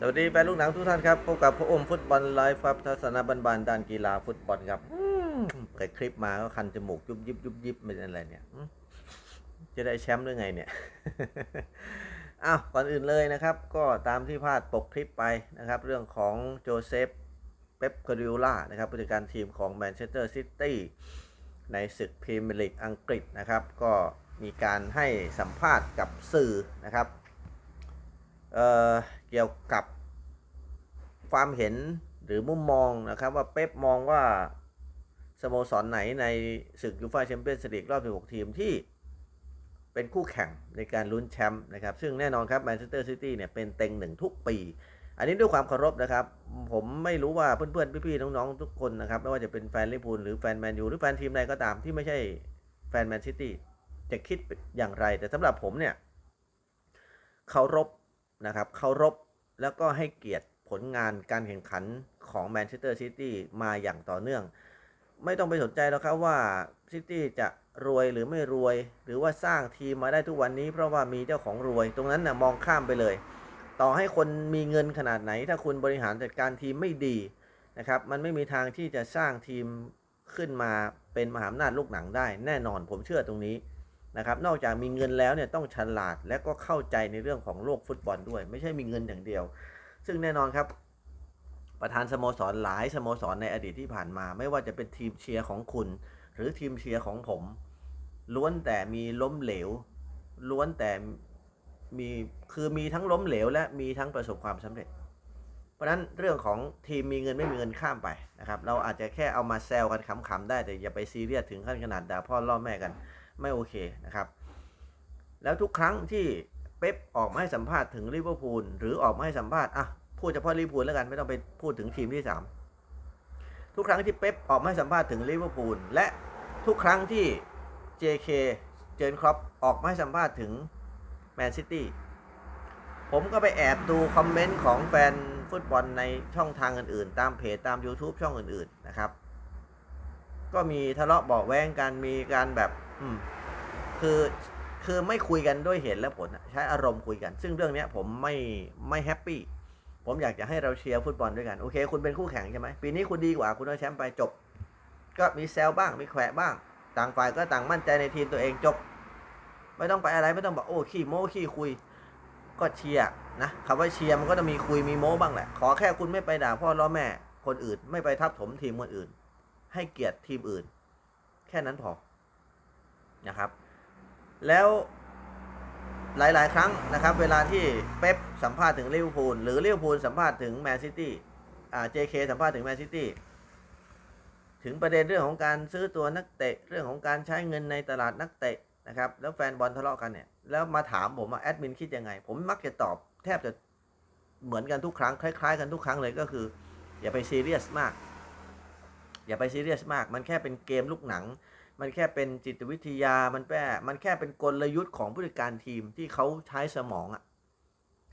สวัสดีแฟนลูกหนังทุกท่านครับพบกับพระอมฟุตบอลไลฟ์ครับทัศนบันๆด้านกีฬาฟุตบอลครับเปิดคลิปมาก็คันจมูกยุบยิบยุบยิบเป็นอะไรเนี่ย จะได้แชมป์หรือไงเนี่ยอ้าวก่อนอื่นเลยนะครับ ก็ตามที่พลาดปกคลิปไปนะครับ เรื่องของโจเซฟเป๊ปกาดิโอล่านะครับผู้จัดการทีมของแมนเชสเตอร์ซิตี้ในศึกพรีเมียร์ลีกอังกฤษนะครับ ก็มีการให้สัมภาษณ์กับสื่อนะครับเเกี่ยวกับ ความเห็นหรือมุมมองนะครับ ว่าเป๊ปมองว่าสโมสรไหนในศึกยูฟ่าแชมเปี้ยนส์ลีกรอบ 16 ทีมที่เป็นคู่แข่งในการลุ้นแชมป์นะครับ ซึ่งแน่นอนครับแมนเชสเตอร์ซิตี้เนี่ยเป็นเต็งหนึ่งทุกปี อันนี้ด้วยความเคารพนะครับ ผมไม่รู้ว่าเพื่อนๆ พี่ๆ น้องๆ ทุกคนนะครับ ไม่ว่าจะเป็นแฟนลิเวอร์พูลหรือแฟนแมนยูหรือแฟนทีมใดก็ตามที่ไม่ใช่แฟนแมนซิตี้จะคิดอย่างไร แต่สำหรับผมเนี่ยเคารพนะครับเคารพแล้วก็ให้เกียรติ ผลงานการแข่งขันของแมนเชสเตอร์ซิตี้มาอย่างต่อเนื่อง ไม่ต้องไปสนใจแล้วครับว่าซิตี้จะรวยหรือไม่รวย หรือว่าสร้างทีมมาได้ทุกวันนี้ เพราะว่ามีเจ้าของรวย ตรงนั้นนะ่ะมองข้ามไปเลย ต่อให้คนมีเงินขนาดไหน ถ้าคุณบริหารจัดการทีมไม่ดีนะครับ มันไม่มีทางที่จะสร้างทีมขึ้นมาเป็นมหาอำนาจลูกหนังได้ แน่นอนผมเชื่อตรงนี้นะครับ นอกจากมีเงินแล้วเนี่ยต้องฉลาดและก็เข้าใจในเรื่องของโลกฟุตบอลด้วย ไม่ใช่มีเงินอย่างเดียว ซึ่งแน่นอนครับ ประธานสโมสรหลายสโมสรในอดีตที่ผ่านมา ไม่ว่าจะเป็นทีมเชียร์ของคุณ หรือทีมเชียร์ของผม ล้วนแต่มีล้มเหลว ล้วนแต่มีคือมีทั้งล้มเหลว และมีทั้งประสบความสำเร็จ เพราะฉะนั้นเรื่องของทีมมีเงินไม่มีเงินข้ามไปนะครับ เราอาจจะแค่เอามาแซวกันขำๆได้แต่อย่าไปซีเรียสถึงขั้นขนาดด่าพ่อล่อแม่กันไม่โอเคนะครับ แล้วทุกครั้งที่เป๊ปออกมาให้สัมภาษณ์ถึงลิเวอร์พูลหรือออกมาให้สัมภาษณ์อะ พูดเฉพาะลิเวอร์พูลแล้วกันไม่ต้องไปพูดถึงทีมที่ 3 ทุกครั้งที่เป๊ปออกมาให้สัมภาษณ์ถึงลิเวอร์พูลและทุกครั้งที่ JK เจนครอปออกมาให้สัมภาษณ์ถึงแมนซิตี้ผมก็ไปแอบดูคอมเมนต์ของแฟนฟุตบอลในช่องทางอื่นๆ ตามเพจตาม YouTube ช่องอื่นๆนะครับ ก็มีทะเลาะเบาะแว้งกันมีการแบบ อืม คือคือไม่คุยกันด้วยเหตุและผล ใช้อารมณ์คุยกัน ซึ่งเรื่องนี้ผมไม่ไม่แฮปปี้ ผมอยากจะให้เราเชียร์ฟุตบอลด้วยกัน โอเค คุณเป็นคู่แข่งใช่ไหมปีนี้คุณดีกว่า คุณได้แชมป์ไปจบ ก็มีแซวบ้าง มีแขวะบ้าง ต่างฝ่ายก็ต่างมั่นใจในทีมตัวเองจบ ไม่ต้องไปอะไร ไม่ต้องบอกโอ้ขี้โม้ขี้คุย ก็เชียร์นะคำว่าเชียร์มันก็จะมีคุยมีโม้บ้างแหละ ขอแค่คุณไม่ไปด่าพ่อล้อแม่คนอื่น ไม่ไปทับถมทีมคนอื่น ให้เกียรติทีมอื่น แค่นั้นพอ นะครับ แล้ว หลาย ๆ ครั้งนะครับ เวลาที่เป๊ปสัมภาษณ์ถึงลิเวอร์พูลหรือลิเวอร์พูลสัมภาษณ์ถึงแมนซิตี้อ่า JK สัมภาษณ์ถึงแมนซิตี้ถึงประเด็นเรื่องของการซื้อตัวนักเตะเรื่องของการใช้เงินในตลาดนักเตะนะครับแล้วแฟนบอลทะเลาะกันเนี่ยแล้วมาถามผมว่าแอดมินคิดยังไง ผมมักจะตอบแทบจะเหมือนกันทุกครั้งคล้าย ๆ กันทุกครั้งเลยก็คือ อย่าไปซีเรียสมาก อย่าไปซีเรียสมาก มันแค่เป็นเกมลูกหนัง มันแค่เป็นจิตวิทยามันแค่มันแค่เป็นกลยุทธ์ของผู้จัดการทีมที่เขาใช้สมองอะ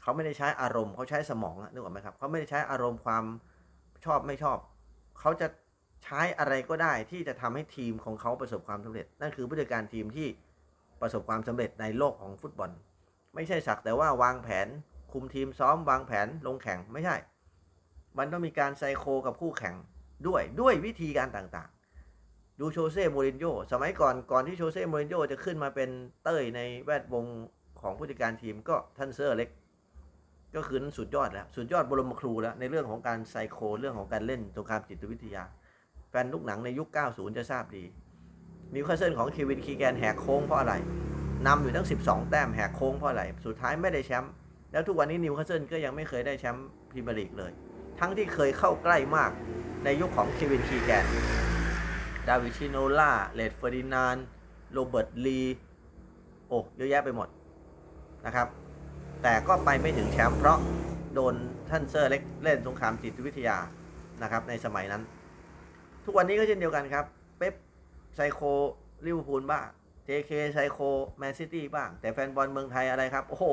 เขาไม่ได้ใช้อารมณ์เขาใช้สมองอะนึกออกไหมครับเขาไม่ได้ใช้อารมณ์ความชอบไม่ชอบ เขาจะใช้อะไรก็ได้ที่จะทำให้ทีมของเขาประสบความสำเร็จ นั่นคือผู้จัดการทีมที่ประสบความสำเร็จในโลกของฟุตบอล ไม่ใช่สักแต่ว่าวางแผน คุมทีมซ้อมวางแผนลงแข่งไม่ใช่ มันต้องมีการไซโคกับคู่แข่งด้วยด้วยวิธีการต่าง ดูโชเซ่โมรินโญ่สมัยก่อนก่อนที่โชเซ่โมรินโญ่จะขึ้นมาเป็นเต้ยในแวดวงของผู้จัดการทีมก็ท่านเซอร์เล็ก ก็คือนั้นสุดยอดแล้วสุดยอดบรมครูแล้วในเรื่องของการไซโคเรื่องของการเล่นสงครามจิตวิทยา แฟนลูกหนังในยุค 90 จะทราบดีนิวคาสเซิลของเควินคีแกนแหกโค้งเพราะอะไรนำอยู่ทั้ง 12 แต้มแหกโค้งเพราะอะไรสุดท้ายไม่ได้แชมป์แล้วทุกวันนี้นิวคาสเซิลก็ยังไม่เคยได้แชมป์พรีเมียร์ลีกเลย ทั้งที่เคยเข้าใกล้มากในยุคของเควินคีแกน ดาวิชิโนล่าเลดเฟอร์ดินานโรเบิร์ตลีโอ้เยอะแยะไปหมดนะครับ แต่ก็ไปไม่ถึงแชมป์เพราะโดนท่านเซอร์เล็กเล่นสงครามจิตวิทยานะครับในสมัยนั้น ทุกวันนี้ก็เช่นเดียวกันครับ เป๊ปไซโคลิเวอร์พูลบ้าง JK ไซโคแมนซิตี้บ้าง แต่แฟนบอลเมืองไทยอะไรครับ โอ้โห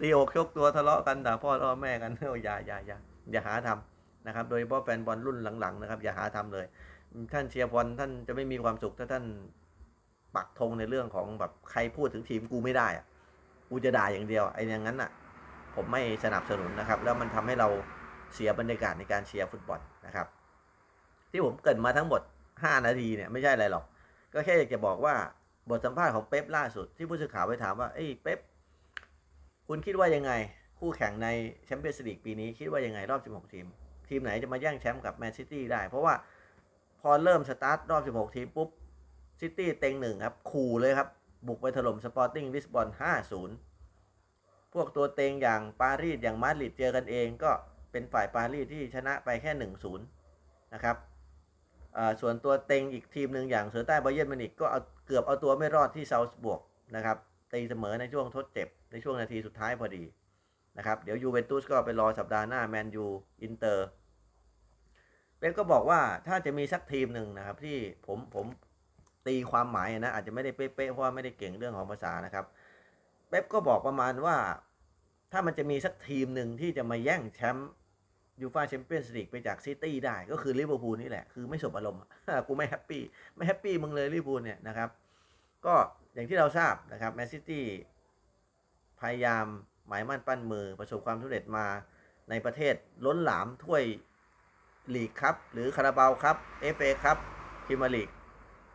ตีอกชกตัวทะเลาะกันด่าพ่อล่อแม่กันโอ้ยอย่าอย่าอย่าอย่าหาทำ นะครับโดยเฉพาะแฟนบอลรุ่นหลังๆนะครับอย่าหาทำเลย ท่านเชียร์บอลท่านจะไม่มีความสุขถ้าท่านปักธงในเรื่องของแบบใครพูดถึงทีมกูไม่ได้อะกูจะด่าอย่างเดียวไอ้อย่างนั้นอะผมไม่สนับสนุนนะครับ แล้วมันทำให้เราเสียบรรยากาศในการเชียร์ฟุตบอลนะครับ ที่ผมเกินมาทั้งหมด 5 นาทีเนี่ยไม่ใช่อะไรหรอก ก็แค่อยากจะบอกว่าบทสัมภาษณ์ของเป๊ปล่าสุดที่ผู้สื่อข่าวไปถามว่าเอ้ยเป๊ปคุณคิดว่ายังไง คู่แข่งในแชมเปี้ยนส์ลีกปีนี้คิดว่ายังไงรอบ 16 ทีม ทีมไหนจะมาแย่งแชมป์กับแมนซิตี้ได้ เพราะว่าพอเริ่มสตาร์ทรอบ 16 ทีมปุ๊บซิตี้เต็งหนึ่งครับ ขู่เลยครับ บุกไปถล่มสปอร์ติ้งลิสบอน 5-0 พวกตัวเต็งอย่างปารีสอย่างมาดริดเจอกันเองก็เป็นฝ่ายปารีสที่ชนะไปแค่ 1-0 นะครับส่วนตัวเต็งอีกทีมหนึ่งอย่างเสือใต้บเยิร์นมินิกก็เอาเกือบเอาตัวไม่รอดที่เซาส์บวกนะครับตีเสมอในช่วงทดเจ็บ ในช่วงนาทีสุดท้ายพอดีนะครับเดี๋ยวยูเวนตุสก็ไปรอสัปดาห์หน้าแมนยูอินเตอร์ เป๊ปก็บอกว่าถ้าจะมีสักทีมหนึ่งนะครับ ที่ผมผมตีความหมายนะอาจจะไม่ได้เป๊ะๆเพราะว่าไม่ได้เก่งเรื่องของภาษานะครับเป๊ปก็บอกประมาณว่า ถ้ามันจะมีสักทีมหนึ่งที่จะมาแย่งแชมป์ยูฟาแชมเปี้ยนส์ลีกไปจากซิตี้ได้ ก็คือลิเวอร์พูลนี่แหละ คือไม่สบอารมณ์กูไม่แฮปปี้ไม่แฮปปี้มึงเลยลิเวอร์พูลเนี่ยนะครับ ก็อย่างที่เราทราบนะครับแมนซิตี้พยายามหมายมั่นปั้นมือประสบความสำเร็จมาในประเทศล้นหลามถ้วย ลีกครับ หรือคาราบาวครับเอฟเอครับพรีเมียร์ลีก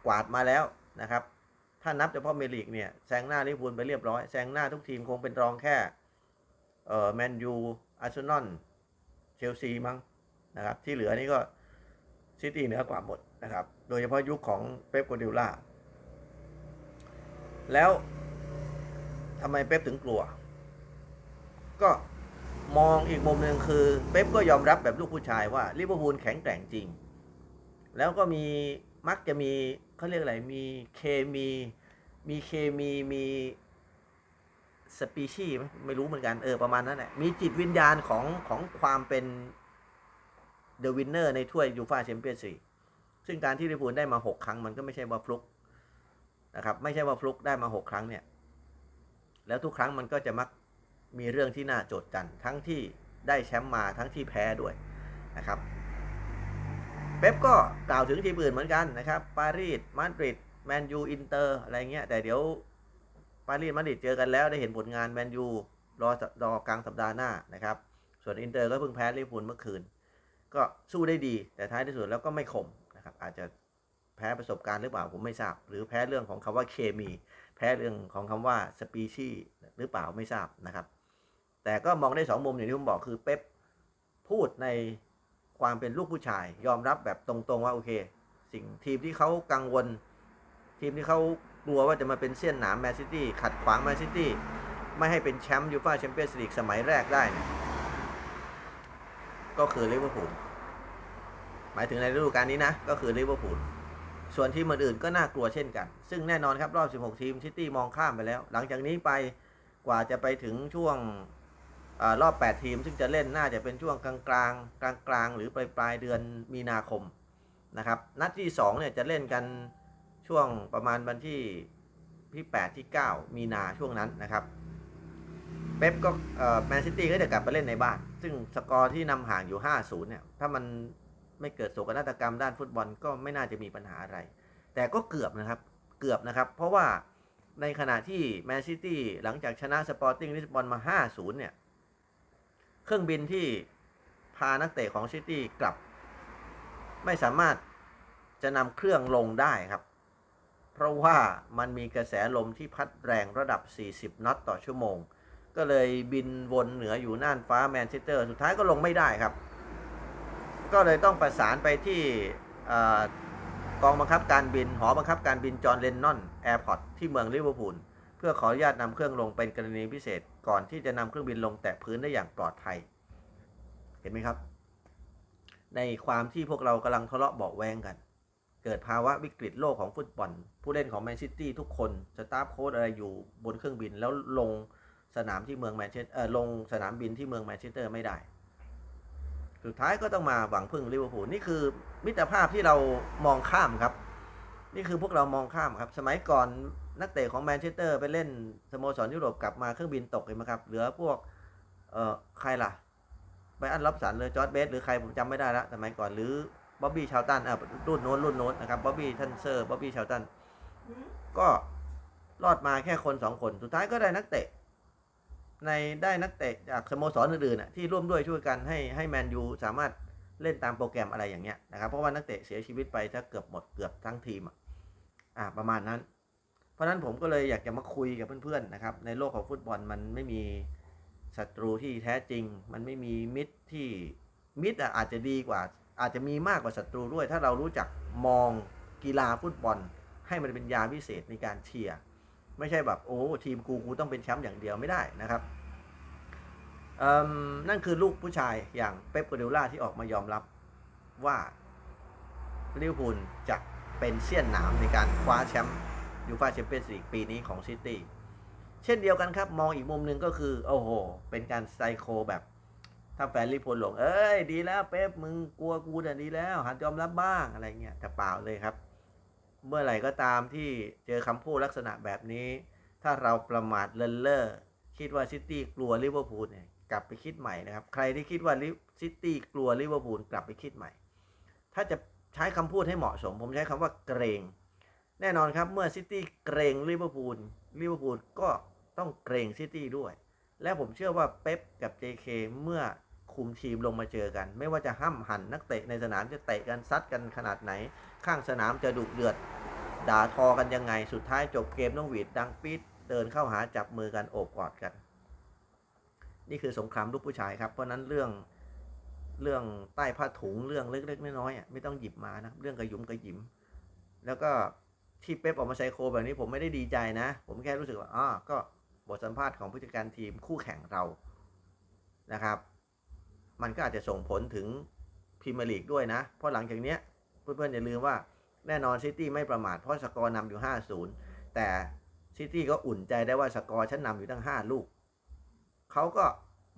กวาดมาแล้วนะครับ ถ้านับเฉพาะเมลีกเนี่ยแซงหน้าลิเวอร์พูลไปเรียบร้อยแซงหน้าทุกทีมคงเป็นรองแค่เอ่อแมนยูอาร์เซนอลเชลซีมั้งนะครับ ที่เหลือนี่ก็ซิตี้เหนือกว่าหมดนะครับ โดยเฉพาะยุคของเป๊ปกวดิล่าแล้วทำไมเป๊ปถึงกลัว ก็ มองอีกมุมหนึ่งคือเป๊ปก็ยอมรับแบบลูกผู้ชายว่าลิเวอร์พูลแข็งแกร่งจริง แล้วก็มีมักจะมีเขาเรียกอะไรมีเคมีมีเคมีมีสปีชีส์ไมไม่รู้เหมือนกันเออประมาณนั้นแหละมีจิตวิญญาณของของความเป็นเดอะวินเนอร์ในถ้วยยูฟาแชมเปี้ยนส์ลีกซึ่งการที่ลิเวอร์พูลได้มา 6 ครั้งมันก็ไม่ใช่ว่าฟลุกนะครับ ไม่ใช่ว่าฟลุกได้มา 6 ครั้งเนี่ย แล้วทุกครั้งมันก็จะมัก มีเรื่องที่น่าโจดจันทั้งที่ได้แชมป์มาทั้งที่แพ้ด้วยนะครับเป๊ปก็กล่าวถึงทีมอื่นเหมือนกันนะครับปารีสมาดริดแมนยูอินเตอร์อะไรเงี้ยแต่เดี๋ยวปารีสมาดริดเจอกันแล้วได้เห็นผลงานแมนยูรอรอกลางสัปดาห์หน้านะครับ ส่วนอินเตอร์ก็เพิ่งแพ้ลิเวอร์พูลเมื่อคืน ก็สู้ได้ดีแต่ท้ายที่สุดแล้วก็ไม่คมนะครับอาจจะแพ้ประสบการณ์หรือเปล่าผมไม่ทราบ หรือแพ้เรื่องของคำว่าเคมี แพ้เรื่องของคำว่าสปีชีหรือเปล่าไม่ทราบนะครับ แต่ก็มองได้สองมุมอย่างที่ผมบอกคือเป๊ปพูดในความเป็นลูกผู้ชาย ยอมรับแบบตรงๆว่าโอเค สิ่งทีมที่เขากังวล ทีมที่เขากลัวว่าจะมาเป็นเสี้ยนหนามแมนซิตี้ขัดขวางแมนซิตี้ไม่ให้เป็นแชมป์ยูฟ่าแชมเปี้ยนส์ลีกสมัยแรกได้เนี่ยก็คือลิเวอร์พูลหมายถึงในฤดูกาลนี้นะ ก็คือลิเวอร์พูลส่วนทีมอื่นๆก็น่ากลัวเช่นกัน ซึ่งแน่นอนครับรอบ 16 ทีมซิตี้มองข้ามไปแล้ว หลังจากนี้ไปกว่าจะไปถึงช่วง รอบ 8 ทีม ซึ่งจะเล่นน่าจะเป็นช่วงกลางกลางกลางกลางๆหรือปลายปลายเดือนมีนาคมนะครับ นัดที่2เนี่ยจะเล่นกันช่วงประมาณวันที่ที่8ที่ 9 มีนาช่วงนั้นนะครับเป๊ปก็แมนซิตี้ก็จะกลับไปเล่นในบ้าน ซึ่งสกอร์ที่นำห่างอยู่ 5-0 เนี่ย ถ้ามันไม่เกิดโศกนาฏกรรมด้านฟุตบอลก็ไม่น่าจะมีปัญหาอะไร แต่ก็เกือบนะครับ เกือบนะครับ เพราะว่าในขณะที่แมนซิตี้หลังจากชนะสปอร์ติ้งลิสบอนมา 5-0 เนี่ย เครื่องบินที่พานักเตะของซิตี้กลับ ไม่สามารถจะนำเครื่องลงได้ครับ เพราะว่ามันมีกระแสลมที่พัดแรงระดับ 40 น็อตต่อชั่วโมง ก็เลยบินวนเหนืออยู่น่านฟ้าแมนเชสเตอร์ สุดท้ายก็ลงไม่ได้ครับ ก็เลยต้องประสานไปที่กองบังคับการบิน หอบังคับการบินจอห์นเลนนอนแอร์พอร์ตที่เมืองลิเวอร์พูลเพื่อขออนุญาตนำเครื่องลงเป็นกรณีพิเศษ ก่อนที่จะนำเครื่องบินลงแตะพื้นได้อย่างปลอดภัย เห็นไหมครับ ในความที่พวกเรากำลังทะเลาะเบาแวงกัน เกิดภาวะวิกฤตโลกของฟุตบอล ผู้เล่นของแมนซิตี้ทุกคนสตาฟโค้ดอะไรอยู่บนเครื่องบินแล้วลงสนามที่เมืองแมนเชสเตออลงสนามบินที่เมืองแมนเชสเตอร์ไม่ได้ สุดท้ายก็ต้องมาหวังพึ่งลิเวอร์พูลนี่คือมิตรภาพที่เรามองข้ามครับ นี่คือพวกเรามองข้ามครับ สมัยก่อนนักเตะของแมนเชสเตอร์ไปเล่นสโมสรยุโรปกลับมาเครื่องบินตกเห็นไหมครับ เหลือพวก เอ่อ ใครล่ะไบอันล็อบสันเลยจอร์ดเบสหรือใครผมจำไม่ได้ละสมัยก่อนหรือบ๊อบบี้ชาวตันอะรุ่นโน้นรุ่นโน้นนะครับบ๊อบบี้ทันเซอร์บ๊อบบี้ชาวตันก็รอดมาแค่คนสองคน สุดท้ายก็ได้นักเตะ ในได้นักเตะจากสโมสรอื่นๆน่ะที่ร่วมด้วยช่วยกันให้ให้แมนยูสามารถเล่นตามโปรแกรมอะไรอย่างเงี้ยนะครับเพราะว่านักเตะเสียชีวิตไปถ้าเกือบหมดเกือบทั้งทีมอะ อ่าประมาณนั้น เพราะนั้นผมก็เลยอยากจะมาคุยกับเพื่อนๆนะครับ ในโลกของฟุตบอลมันไม่มีศัตรูที่แท้จริง มันไม่มีมิตรที่มิตรอาจจะดีกว่า อาจจะมีมากกว่าศัตรูด้วย ถ้าเรารู้จักมองกีฬาฟุตบอล ให้มันเป็นยาพิเศษในการเชียร์ไม่ใช่แบบโอ้ทีมกูกูต้องเป็นแชมป์อย่างเดียวไม่ได้นะครับอืมนั่นคือลูกผู้ชายอย่างเป๊ปกัวเดล่าที่ออกมายอมรับว่าลิเวอร์พูลจะ เป็นเสี้ยนหนามในการคว้าแชมป์ยูฟ่าแชมเปี้ยนส์ลีกปีนี้ของซิตี้เช่นเดียวกันครับ มองอีกมุมหนึ่งก็คือ โอ้โห เป็นการไซโคแบบถ้าแฟนลิเวอร์พูลหลง เอ้ย ดีแล้วเป๊ปมึงกลัวกูแต่ดีแล้ว หัดยอมรับบ้างอะไรเงี้ยแต่เปล่าเลยครับ เมื่อไหร่ก็ตามที่เจอคำพูดลักษณะแบบนี้ ถ้าเราประมาทเลินเล่อคิดว่าซิตี้กลัวลิเวอร์พูลเนี่ยกลับไปคิดใหม่นะครับ ใครที่คิดว่าซิตี้กลัวลิเวอร์พูลกลับไปคิดใหม่ ถ้าจะ ใช้คำพูดให้เหมาะสม ผมใช้คำว่าเกรง แน่นอนครับเมื่อซิตี้เกรงลิเวอร์พูลลิเวอร์พูลก็ต้องเกรงซิตี้ด้วย และผมเชื่อว่าเป๊ปกับ JK เมื่อคุมทีมลงมาเจอกัน ไม่ว่าจะห้ำหันนักเตะในสนามจะเตะกันซัดกันขนาดไหน ข้างสนามจะดุเดือด ด่าทอกันยังไงสุดท้ายจบเกมต้องหวีดดังปี๊ดเดินเข้าหาจับมือกันโอบกอดกัน นี่คือสงครามลูกผู้ชายครับ เพราะนั้นเรื่อง เรื่องใต้ผ้าถุงเรื่องเล็กๆน้อยๆไม่ต้องหยิบมานะเรื่องกระยุมกระยิม แล้วก็ที่เป๊ปออกมาไซโคแบบนี้ผมไม่ได้ดีใจนะ ผมแค่รู้สึกว่าอ๋อก็บทสัมภาษณ์ของผู้จัดการทีมคู่แข่งเรานะครับ มันก็อาจจะส่งผลถึงพรีเมียร์ลีกด้วยนะ เพราะหลังจากเนี้ยเพื่อนๆอย่าลืมว่าแน่นอนซิตี้ไม่ประมาทเพราะสกอร์นำอยู่ 5-0 แต่ซิตี้ก็อุ่นใจได้ว่าสกอร์ฉันนำอยู่ตั้ง 5 ลูก เขาก็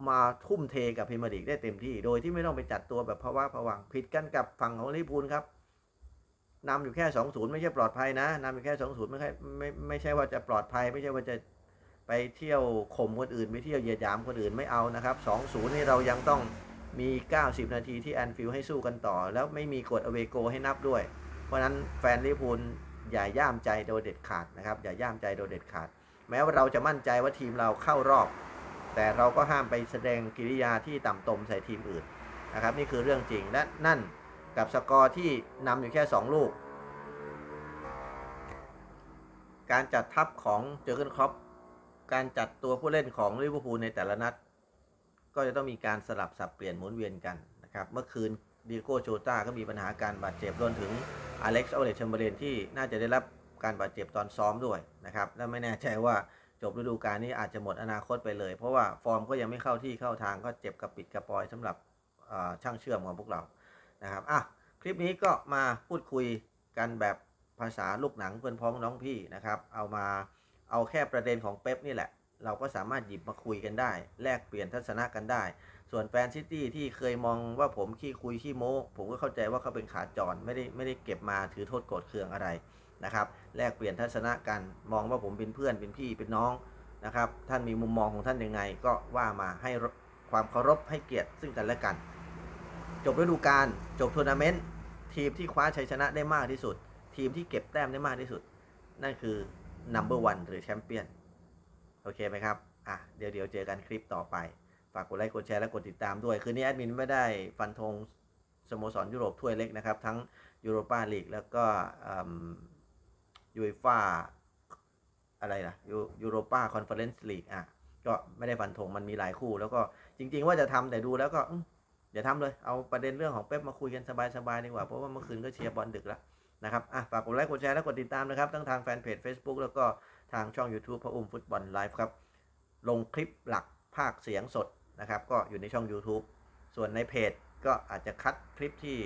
มาทุ่มเทกับพรีเมียร์ลีกได้เต็มที่ โดยที่ไม่ต้องไปจัดตัวแบบภาวะผวังผิดกันกับฝั่งของลิพูลครับนำอยู่แค่2-0ไม่ใช่ปลอดภัยนะนำอยู่แค่2-0ไม่ใช่ไม่ไม่ใช่ว่าจะปลอดภัย ไม่ใช่ว่าจะไปเที่ยวข่มคนอื่นไปเที่ยวเยียดยามคนอื่นไม่เอานะครับ2-0นี่เรายังต้องมี 90 นาทีที่แอนฟิลด์ให้สู้กันต่อ แล้วไม่มีกฎอเวโกให้นับด้วย เพราะนั้นแฟนลิพูลอย่าย่ามใจโดยเด็ดขาดนะครับอย่าย่ามใจโดยเด็ดขาด แม้ว่าเราจะมั่นใจว่าทีมเราเข้ารอบ แต่เราก็ห้ามไปแสดงกิริยาที่ต่ำตมใส่ทีมอื่นนะครับ นี่คือเรื่องจริงและนั่นกับสกอร์ที่นำอยู่แค่ 2 ลูก การจัดทัพของเจอร์เกนครอปการจัดตัวผู้เล่นของลิเวอร์พูลในแต่ละนัด ก็จะต้องมีการสลับสับเปลี่ยนหมุนเวียนกันนะครับ เมื่อคืนดิโก้โชต้าก็มีปัญหาการบาดเจ็บรวมถึงอเล็กซ์อเลชแชมเบรนที่น่าจะได้รับการบาดเจ็บตอนซ้อมด้วยนะครับ และไม่แน่ใจว่า บฤดูกาลนี้อาจจะหมดอนาคตไปเลย เพราะว่าฟอร์มก็ยังไม่เข้าที่เข้าทางก็เจ็บกระปิดกระปอยสำหรับช่างเชื่อมของพวกเรานะครับอะคลิปนี้ก็มาพูดคุยกันแบบภาษาลูกหนังเพื่อนพ้องน้องพี่นะครับ เอามาเอาแค่ประเด็นของเป๊ปนี่แหละ เราก็สามารถหยิบมาคุยกันได้ แลกเปลี่ยนทัศนะกันได้ ส่วนแฟนซิตี้ที่เคยมองว่าผมขี้คุยขี้โม้ ผมก็เข้าใจว่าเขาเป็นขาจรไม่ได้ไม่ได้เก็บมาถือโทษโกรธเคืองอะไร นะครับแลกเปลี่ยนทัศนะกันมองว่าผมเป็นเพื่อนเป็นพี่เป็นน้องนะครับ ท่านมีมุมมองของท่านยังไง ก็ว่ามาให้ความเคารพให้เกียรติซึ่งกันและกัน จบฤดูกาลจบทัวร์นาเมนต์ทีมที่คว้าชัยชนะได้มากที่สุด ทีมที่เก็บแต้มได้มากที่สุด นั่นคือ number one หรือแชมเปี้ยนโอเคไหมครับอะเดี๋ยวเดี๋ยวเจอกันคลิปต่อไปฝากกดไลค์กดแชร์และกดติดตามด้วย คืนนี้แอดมินไม่ได้ฟันธงสโมสรยุโรปถ้วยเล็กนะครับ ทั้งยูโรปาลีกแล้วก็ ยูเอฟ่าอะไรนะยูโรปาคอนเฟอเรนซ์ลีกอะก็ไม่ได้ฟันธงมันมีหลายคู่ แล้วก็จริง ๆ ว่าจะทำแต่ดูแล้วก็อย่าทำเลยเอาประเด็นเรื่องของเป๊ปมาคุยกันสบายๆดีกว่า เพราะว่าเมื่อคืนก็เชียร์บอลดึกแล้วนะครับอะฝากกดไลค์กดแชร์และกดติดตามนะครับทั้งทางแฟนเพจ Facebook แล้วก็ทางช่อง YouTube พระอุ้มฟุตบอลไลฟ์ครับ ลงคลิปหลักภาคเสียงสดนะครับ ก็อยู่ในช่อง YouTube ส่วนในเพจก็อาจจะคัดคลิปที่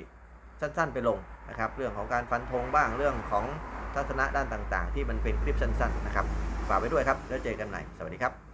สั้นๆไปลงนะครับ เรื่องของการฟันธงบ้างเรื่องของ ทัศนะด้านต่าง ๆ ที่มันเป็นคลิปสั้นๆนะครับฝากไว้ด้วยครับแล้วเจอกันใหม่สวัสดีครับ